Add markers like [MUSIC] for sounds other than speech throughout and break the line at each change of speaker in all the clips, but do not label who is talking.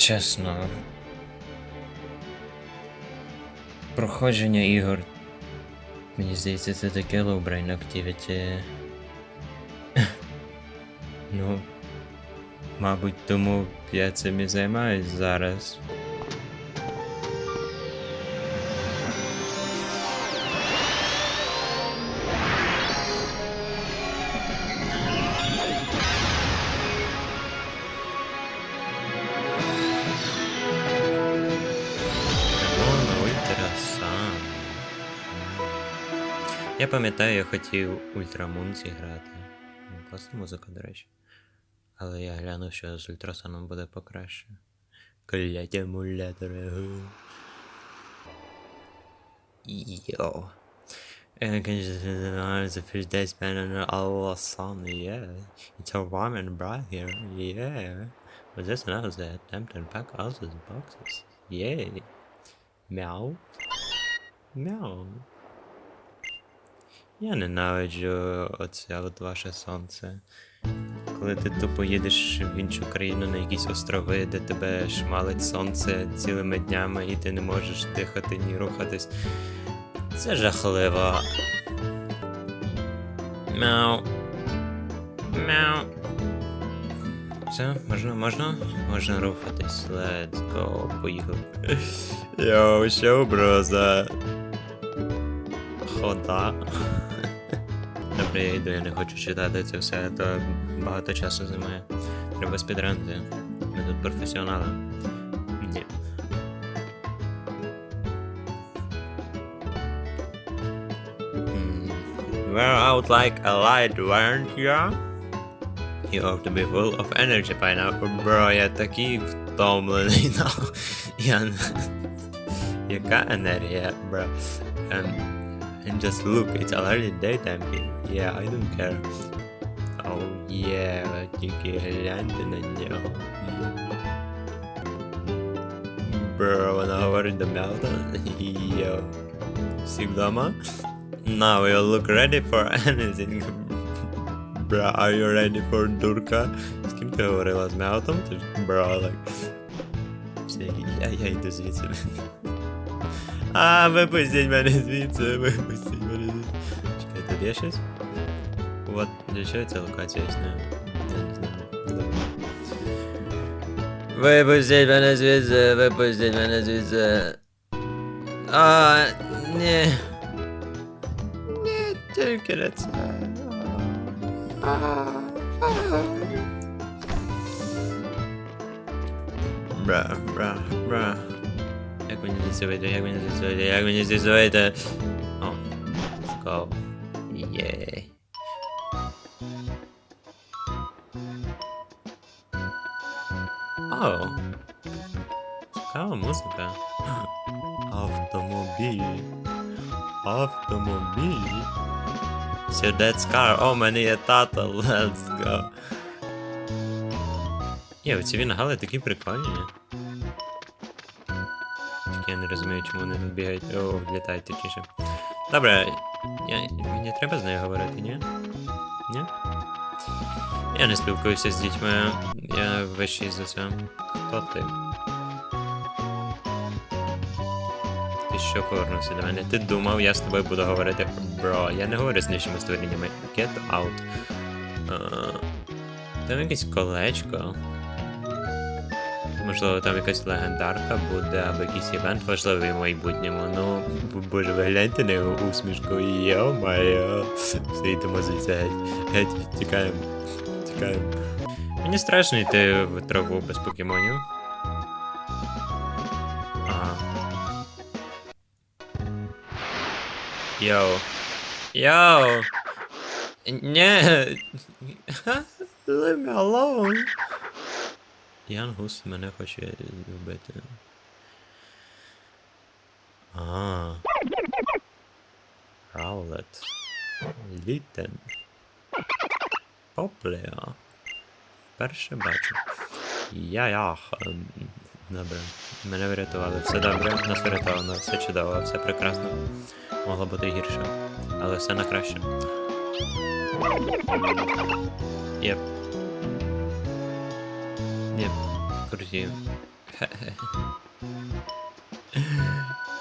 Чесно. Проходження ігор. Мені здається, це таке low brain activity. ну. Мабуть, тому я цим і займаюсь зараз. Ну. Але я глянув, що з ультрасаном буде покраще. Кляті емулятори. гу. Йоу. And can the first day spent under all sun, yeah. It's so warm and bright here, yeah. But that's not that tempting pack houses boxes. Yay. Мяу. Мяу. Я ненавиджу оце от ваше сонце. Коли ти тупо їдеш в іншу країну на якісь острови, де тебе шмалить сонце цілими днями і ти не можеш дихати ні рухатись. Це жахливо. Мяу. Мяу. Все, можна, можна? Можна рухатись. Let's go. Поїхали. Йоу, що броза? Хода. Добре, я йду, я не хочу читати це все, то багато часу займає. Треба спідранити. Ми тут професіонали. Ні. Hmm. You were out like a light, weren't you? You ought to be full of energy by now. Бро, я такий втомлений. нахуй. Я... не- Яка енергія, бро? Um, and just look, it's already daytime here. Yeah, I don't care. Oh yeah, тільки гляньте на нього. Бро, вона говорить до м'ята. Йо. Всі вдома? Now you look ready for anything. Bro, are you ready for дурка? З ким ти говорила з м'ятом? Ти ж, Bro, like... Все, я, я йду звідси. А, випустіть мене звідси, випустіть мене звідси. Чекай, тут є щось? От для чого ця локація існує? Я не знаю. Добре. Випустіть мене звідси, випустіть мене звідси. А, ні. Ні, тільки не це. Бра, бра, бра. Мені вийти, як мені звідси вийти, як мені звідси вийти? О, let's go. Єй. О, цікава музика. Автомобіль. Автомобіль. Все, that's car. О, у мене є тата, let's go. Є, оці вінагали такі прикольні. Я не розумію, чому вони бігають. О, літають точніше. Добре, я, мені треба з нею говорити, ні? Ні? Я не спілкуюся з дітьми, я вищий за це. Хто ти? Ти що повернувся до мене? Ти думав, я з тобою буду говорити. Бро, я не говорю з нижчими створіннями. Get out. А, там якесь колечко. Можливо, там якась легендарка буде, або якийсь івент важливий в майбутньому. Ну, боже, ви гляньте на його усмішку. Йо-моє. Все, йдемо звідси геть. Геть, тікаємо. Тікаємо. Мені страшно йти в траву без покемонів. Ага. Йоу. Йоу. Не. Leave me alone. Ян Гус мене хоче вбити. А. Раулет. Літен. Поплео. Вперше бачу. Я ях. ем, Добре. Мене врятували. Все добре, нас врятовано, все чудово, все прекрасно. Могло бути гірше. Але все на краще. Єп. Єп. Nie wróciłem.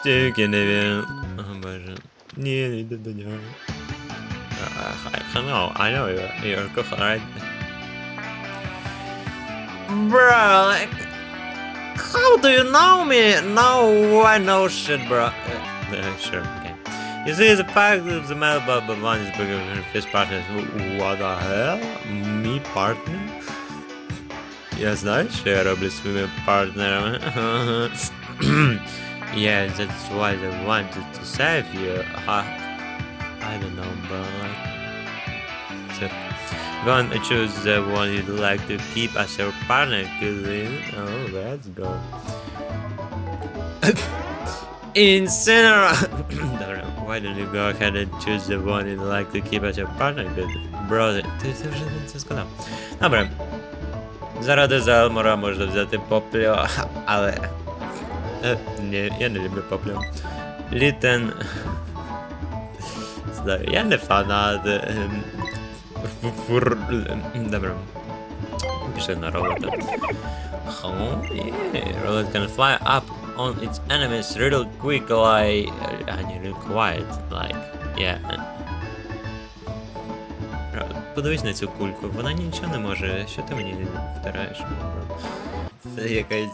Tylko oh, my god! nie do niego. Uh, I know you're, you're cool, right? Bro, how do you know me? No, I know shit, bro. Sure, okay. You see, the fact of the matter but one is bigger than fish partners. What the hell? Me partner? Ja znasz, co ja robię swimming partner. yeah, that's why they wanted to save you. I, I don't know, but like... So, go on choose the one you'd like to keep as your partner, cousin. Oh, let's go. Incinera! Why don't you go ahead and choose the one you'd like to keep as your partner, good brother? To jest już jeden, co Заради Залмора можна взяти поплю, але. Е, ні, я не люблю поплю. Літен. Знаю, я не фанат. ем, фу- фур... ем, Добре. Пішли на ролета. Oh, yeah. Roller can fly up on its enemies real quickly. And real quiet. Like, yeah. Подивись на цю кульку, вона нічого не може. Що ти мені втираєш? Це якась.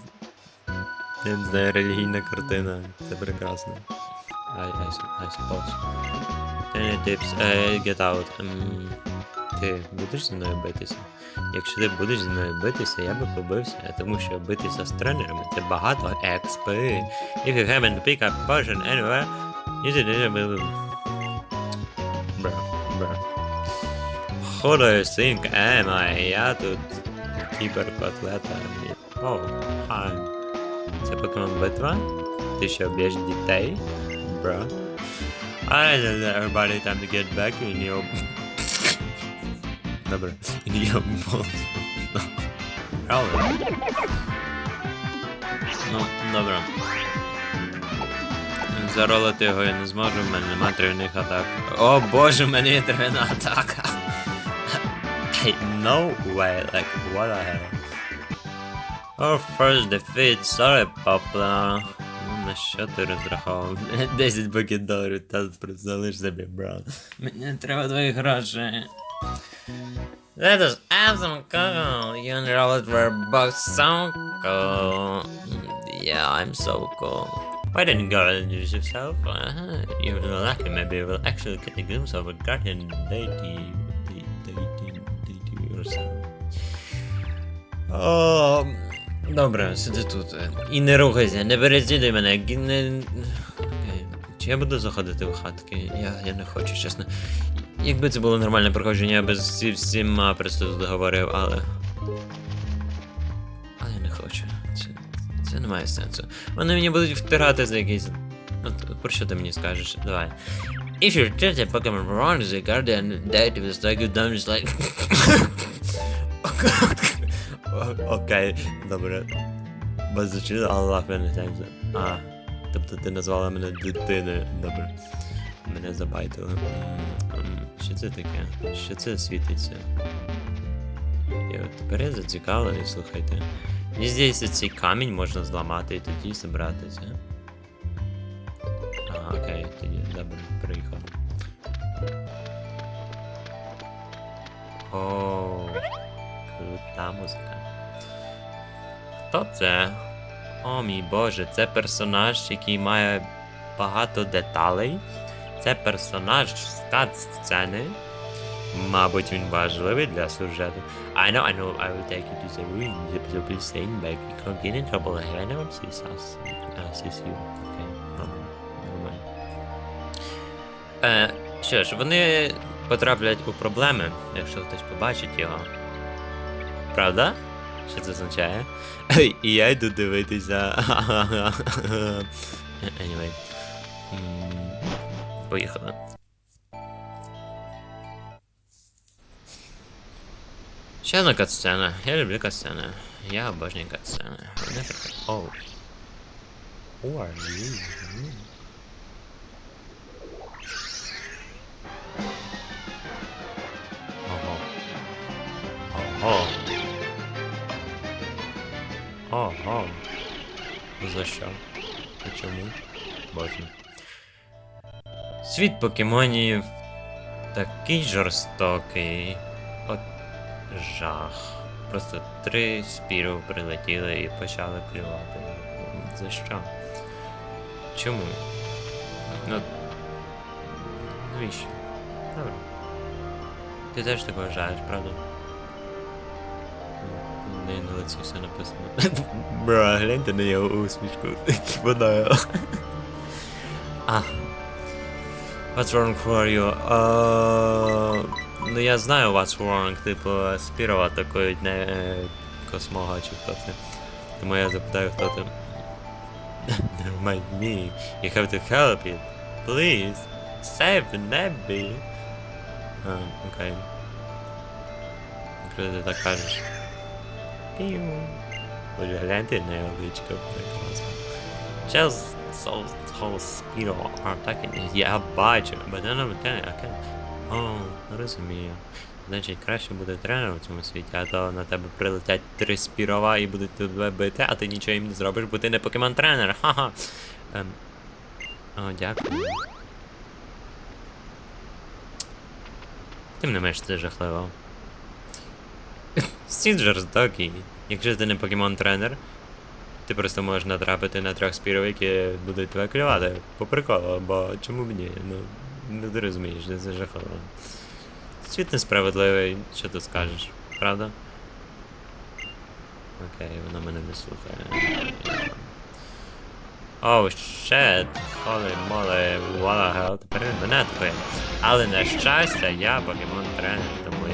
Я не знаю, релігійна картина. Це прекрасно. I, I, I suppose. Any tips? Uh, get out. Ем, ти будеш зі мною битися? Якщо ти будеш зі мною битися, я би побився, тому що битися з тренерами це багато XP. If you happen to pick up potion anywhere, use it in Who do you think am I? Я тут кібер котлета. О, хай. Це покемон битва? Ти що б'єш дітей? Бра. Alright, everybody, time to get back in your... [LAUGHS] Добре. In your balls. Правда? Ну, добре. Заролити його я не зможу, в мене нема тривних атак. О боже, в мене є тривна атака. Hey, no way, like, what the hell? Our first defeat, sorry, папа. Ну, на що ти розраховував? 10 бакет доларів, та просто залиш собі, бро. Мені треба твої гроші. Let us have some cool. You enroll it for a buck. So cool. Yeah, I'm so cool. Why didn't you go and use yourself? Uh-huh. You're lucky, maybe we'll actually get a glimpse of a guardian deity. de- deity, deity. О, добре, сиди тут. І не рухайся, не переслідуй мене. Не... Окей. Чи я буду заходити в хатки? Я, я не хочу, чесно. Якби це було нормальне проходження, я би з всіма просто тут говорив, але. Але я не хочу. Це, це не має сенсу. Вони мені будуть втирати за якийсь. От, про що ти мені скажеш? Давай. If you treat a Pokemon wrong, the Guardian deity will strike you down just like. Окей, добре. Без Аллах мене тянеться. А, тобто ти назвала мене дитиною. Добре. Мене забайтили. Що це таке? Що це світиться? Я от тепер я зацікавлений, слухайте. Мені здається, цей камінь можна зламати і тоді зібратися. А, окей, тоді добре, приїхав. О, крута музика. Хто це? О мій боже, це персонаж, який має багато деталей. Це персонаж з сцени. Мабуть, він важливий для сюжету. I know, I know, I will take you to the room. The people saying back. You can't get in trouble. I never sees us. Uh, sees you. Е, що ж, вони потраплять у проблеми, якщо хтось побачить його. Правда? Що це означає? [LAUGHS] І я йду дивитися. [LAUGHS] anyway. Поїхали. Ще одна катсцена. Я люблю катсцени. Я обожнюю катсцени. Оу. Who are you? За що? І чому? Боже. Світ покемонів такий жорстокий. От жах. Просто три спіру прилетіли і почали клювати. За що? Чому? Ну. Навіщо? Добре. Ти теж так вважаєш, правда? Ну, Не на лиці все написано. [LAUGHS] Бра, гляньте на його усмішку. [LAUGHS] Вода. [LAUGHS] А. What's wrong for? Uh, ну я знаю what's wrong, типу, Спірова атакують не е, космога чи хто це. Тому я запитаю, хто ти. Never mind me. You have to help it. Please. Save Nebby. А, окей. Якщо ти так кажеш. Піу. Боже, гляньте на його личко, прекрасно. Just so so speed or attacking. Я бачу, I'm telling I can. О, розумію. Значить, краще буде тренером в цьому світі, а то на тебе прилетять три спірова і будуть тебе бити, а ти нічого їм не зробиш, бо ти не покемон тренер. Ха-ха. Ем. О, дякую. Тим не менш, це жахливо. Світ жорстокий. Якщо ти не покемон тренер, ти просто можеш натрапити на трьох спірів, які будуть тебе клювати. По приколу, бо чому б ні? Ну, ну ти розумієш, це жахливо. Світ несправедливий, що ти скажеш, правда? Окей, вона мене не слухає. Оу, щет, холі моле, вала тепер він мене атакує. Але на щастя, я покемон тренер,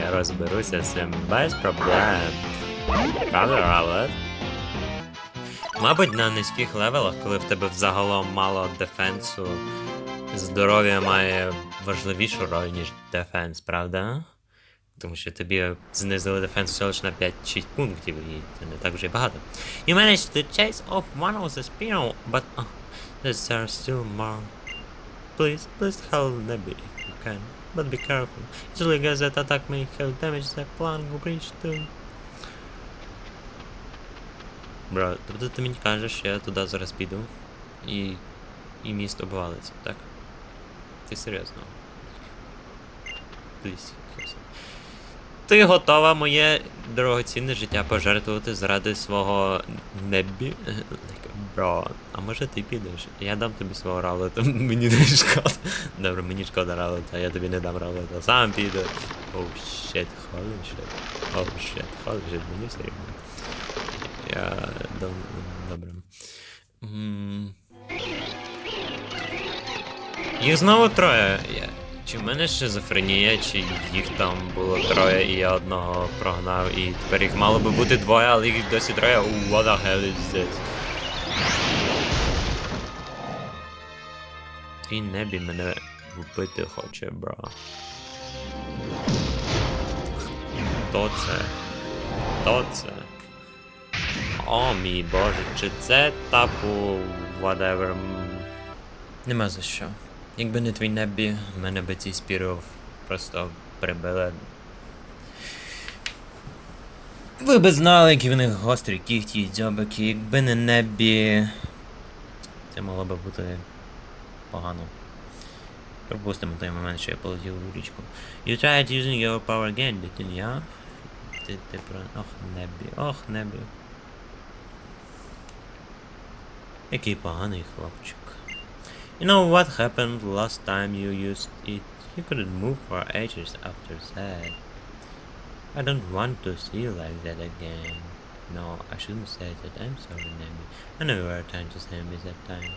я розберуся з цим без проблем. Правда? Мабуть, на низьких левелах, коли в тебе взагалом мало дефенсу, здоров'я має важливішу роль, ніж дефенс, правда? Тому що тобі знизили дефенс всього лише на 5-6 пунктів, і це не так вже й багато. You managed to chase off one of the spear, but uh, there are still more. Please, please help Nebby if you can, but be careful. Usually guys that attack may have damaged the plant bridge too. Бро, тобто ти мені кажеш, я туди зараз піду і. і місто обвалиться, так? Ти серйозно? Please. Ти готова моє дорогоцінне життя пожертвувати заради свого небі? Бро, а може ти підеш? Я дам тобі свого ралета, [LAUGHS] мені не шкода. Добре, мені шкода ралета, я тобі не дам ралета. Сам піду. Оу, щет, холі щет. Оу, щет, холі щет, мені все рівно. Я дам. Добре. Їх знову троє. Чи в мене шизофренія, чи їх там було троє, і я одного прогнав, і тепер їх мало би бути двоє, але їх досі троє. What the hell is this? Твій небі мене вбити хоче, бро. Хто це? Хто це? О мій боже, чи це тапу whatever. Нема за що. Якби не твій небі, мене би ці спірів просто прибили. Ви би знали, які в них гострі кігті і дзьобики, якби не небі. Це могло би бути погано. Пропустимо той момент, що я полетів у річку. You tried using your power again, didn't you? Ти, ти про... Ох, небі, ох, небі. Який поганий хлопчик. You know what happened last time you used it? You couldn't move for ages after that. I don't want to see you like that again. No, I shouldn't say that. I'm sorry, Nami. I never had to say me that time.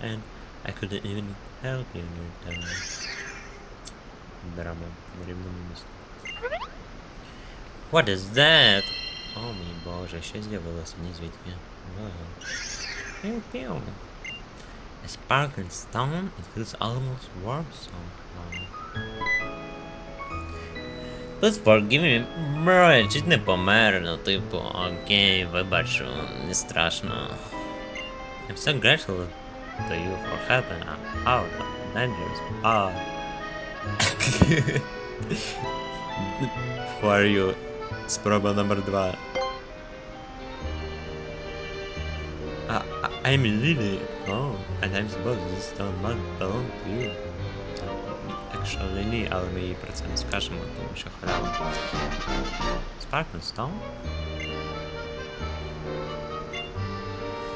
And I couldn't even help you in your time. Drama. What is that? O mój Boże, się zjawiło co niezwykłe. Wow. Pew pew. A sparkling stone, it feels almost warm somehow. Please forgive me, bro, я чуть не помер, ну типу, окей, вибачу, не страшно. I'm so grateful to you for helping out of dangerous path. Who are you? Спроба номер два. А, а, I'm Lily. Oh, and I'm supposed to stone mud belong to you. Якщо Лілі, але ми їй про це не скажемо, тому що халява. Sparkle Stone?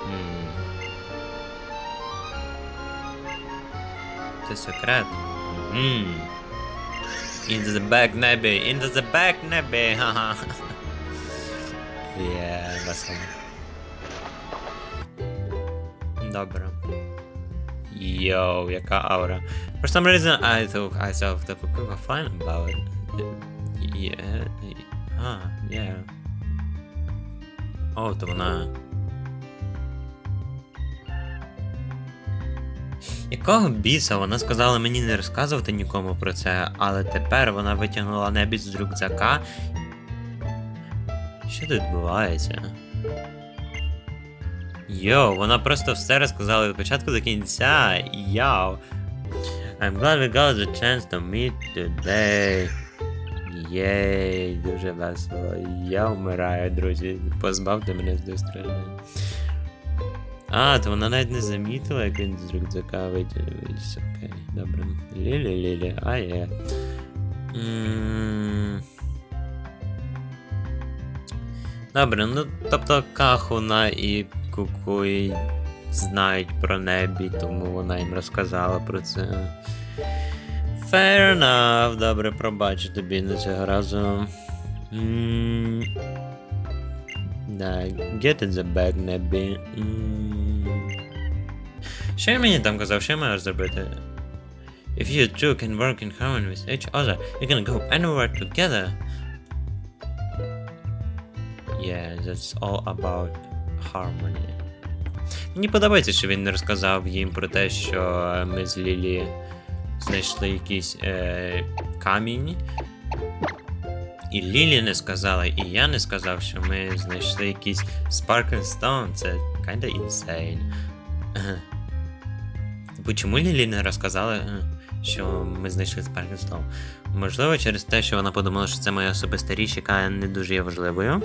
Хм. Це секрет. Мгм. Into the back, Nebby! Into the back, Nebby! Ха-ха. Є, весело. Добре. Йоу, яка аура. For some reason I thought I that we were fine about it. Yeah. Ah, yeah. О, то вона. Якого біса? Вона сказала мені не розказувати нікому про це, але тепер вона витягнула небіс з рюкзака. Що тут відбувається? Йоу, вона просто все розказала від початку до кінця. Йоу. I'm glad we got the chance to meet today. Єй, дуже весело. Я вмираю, друзі. Позбавте мене з сторони. А, то вона навіть не замітила, як він з рюкзака витягнувся. Окей, добре. Лілі-лілі, а є. Добре, ну тобто Кахуна і Кукуй знають про небі, тому вона їм розказала про це. Fair enough, добре, пробачу тобі на цього разу. М, Да, get in the bag, небі. Що він мені там казав, що я маю зробити? If you two can work in harmony with each other, you can go anywhere together. Yeah, that's all about harmony. Мені подобається, що він не розказав їм про те, що ми з Лілі знайшли якийсь е, камінь. І Лілі не сказала, і я не сказав, що ми знайшли якийсь Sparkle Stone. Це kinda insane. Бо чому Лілі не розказала, е, що ми знайшли Sparkle Stone? Можливо, через те, що вона подумала, що це моя особиста річ, яка не дуже є важливою.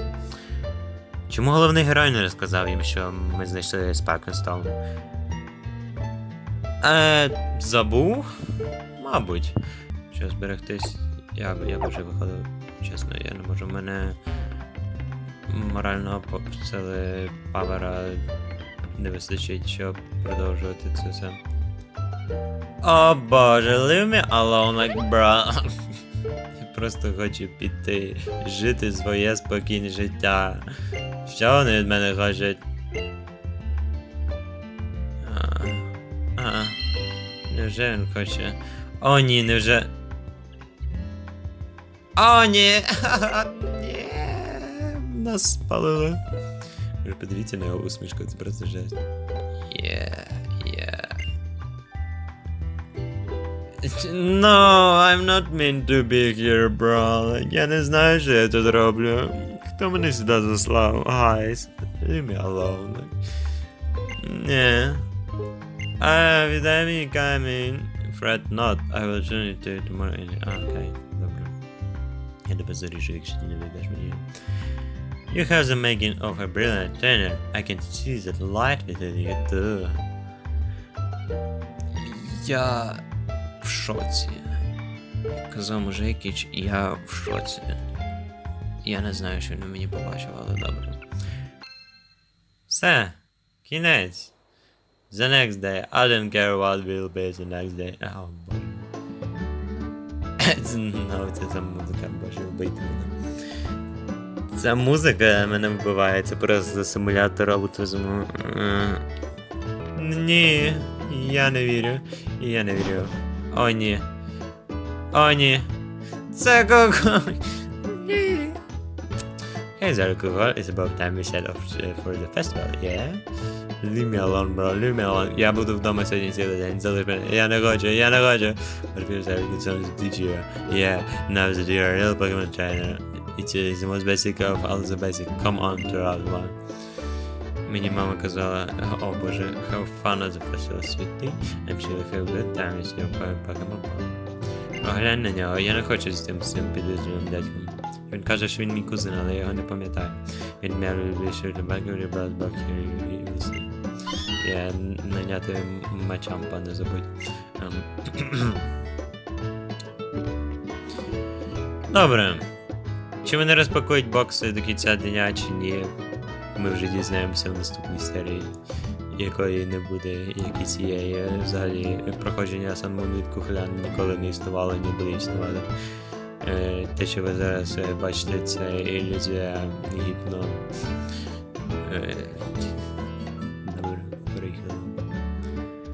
Чому головний герой не розказав їм, що ми знайшли Stone? Е, забув? Мабуть. Що зберегтись. Я, я вже виходив. Чесно, я не можу. Мене морального по- сили павера не вистачить, щоб продовжувати це все. О боже, leave me alone, like bro. Просто хочу піти, жити своє спокійне життя. Що вони від мене хочуть? А, а, невже він хоче? О, ні, невже. О, ні! [LAUGHS] Ні! Нас спалили. Подивіться на його усмішку, це просто жесть. Yeah. No, I'm not meant to be here, bro. Я не знаю, що я тут роблю. Хто мене сюди заслав? Guys, leave me alone. Ні. А, віддай мені камінь. Fret not, I will turn it to you tomorrow. in- А, окей, добре. Я тебе заріжу, якщо ти не віддаш мені. You have the making of a brilliant trainer. I can see that light within you too. Я В шоці. Як Казав мужикіч, я в шоці. Я не знаю, що він мені побачив, але добре. Все, кінець. The next day. I don't care what will be the next day. Це за музика, боже, вбийте мене. Ця музика мене вбиває, це просто симулятор аутизму. Ні, я не вірю. Я не вірю. О, ні. О, ні. Це кого? Ні. Hey there, Google. It's about time we set off uh, for the festival, yeah? Leave me alone, bro. Leave me alone. Я буду вдома сьогодні цілий день. Залиш мене. Я не хочу, я не хочу. But here's how we get some to teach you. Yeah, now that you're a real Pokemon trainer. It is the most basic of all the basic. Come on to round one. Мені мама казала, о боже, have fun festival, sweetie. I'm sure have good time with your Pokemon. Оглянь на нього, я не хочу з тим цим підозрюваним дядьком. Він каже, що він мій кузен, але я його не пам'ятаю. Він м'яв більше рибаків, рибак, баків і є найняти мечам, пане забудь. Ем. Добре. Чи вони розпакують бокси до кінця дня, чи ні? Ми вже дізнаємося в наступній серії, якої не буде, як і цієї. Взагалі, проходження від Кухлян ніколи не існувало, не буде існувати. Е, те, що ви зараз е, бачите, це ілюзія гіпно. Е,